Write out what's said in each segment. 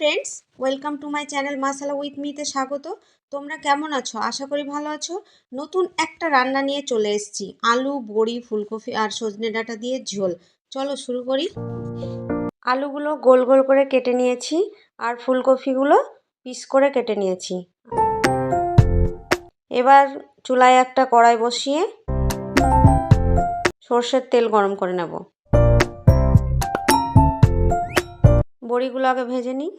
Friends welcome to my channel masala with মিতে স্বাগত তোমরা কেমন আছো? আশা করি ভালো আছো। নতুন একটা রান্না নিয়ে চলে এসেছি। আলু, বড়ি, ফুলকপি আর সজনে ডাঁটা দিয়ে ঝোল। চলো শুরু করি। আলুগুলো গোল গোল করে কেটে নিয়েছি আর ফুলকপিগুলো পিস করে কেটে নিয়েছি। এবার চুলায় একটা কড়াই বসিয়ে সর্ষের তেল গরম করে নেব। বড়িগুলো আগে ভেজে নিই।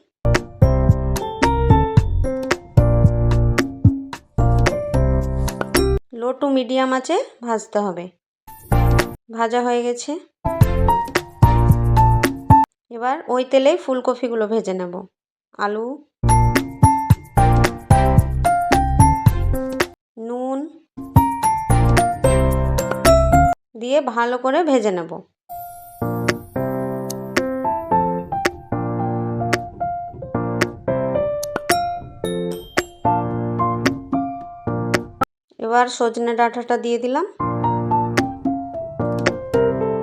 লো টু মিডিয়াম আছে, ভাজতে হবে। ভাজা হয়ে গেছে। এবার ওই তেলেই ফুলকপিগুলো ভেজে নেব। আলু, নুন দিয়ে ভালো করে ভেজে নেব। এবার সজনে ডাঁটাটা দিয়ে দিলাম।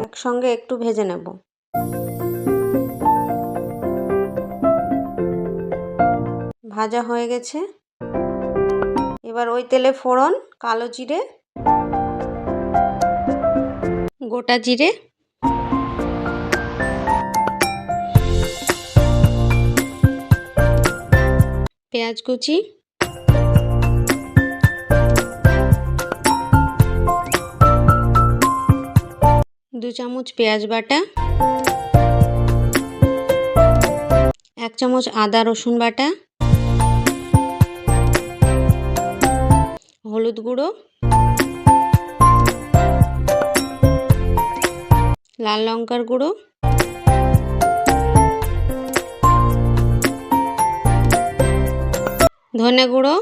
একসঙ্গে একটু ভেজে নেব। ভাজা হয়ে গেছে। এবার ওই তেলে ফোড়ন, কালো জিরে, গোটা জিরে। পেঁয়াজ কুচি। দু চামচ পেঁয়াজ বাটা, এক চামচ আদা রসুন বাটা, হলুদ গুঁড়ো, লাল লঙ্কার গুঁড়ো, ধনে গুঁড়ো,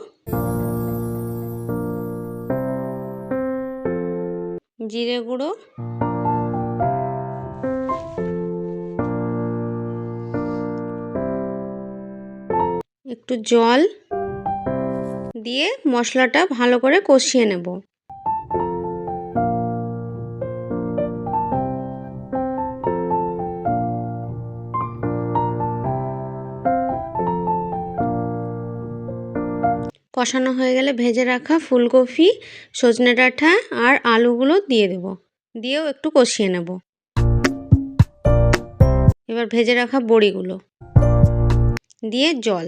জিরে গুঁড়ো একটু জল দিয়ে মশলাটা ভালো করে কষিয়ে নেব। কষানো হয়ে গেলে ভেজে রাখা ফুলকপি, সজনে ডাঁটা আর আলুগুলো দিয়ে দেব। দিয়েও একটু কষিয়ে নেব। এবার ভেজে রাখা বড়িগুলো দিয়ে জল।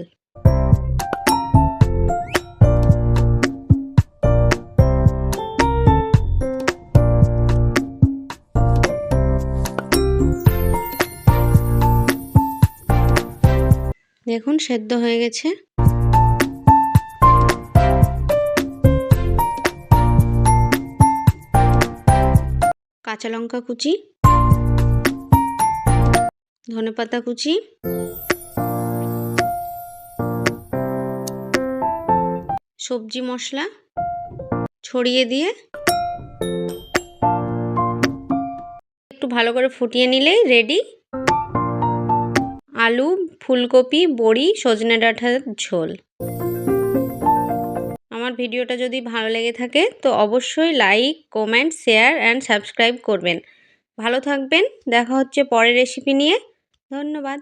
দেখুন, সেদ্ধ হয়ে গেছে। কাঁচা লঙ্কা কুচি, ধনেপাতা কুচি, সবজি মশলা ছড়িয়ে দিয়ে একটু ভালো করে ফুটিয়ে নিলেই রেডি আলু, ফুলকপি, বড়ি, সজনে ডাঁটার ঝোল। আমার ভিডিওটা যদি ভালো লেগে থাকে, তো অবশ্যই like, comment, share, and subscribe করবেন। ভালো থাকবেন, দেখা হচ্ছে পরের রেসিপি নিয়ে। ধন্যবাদ।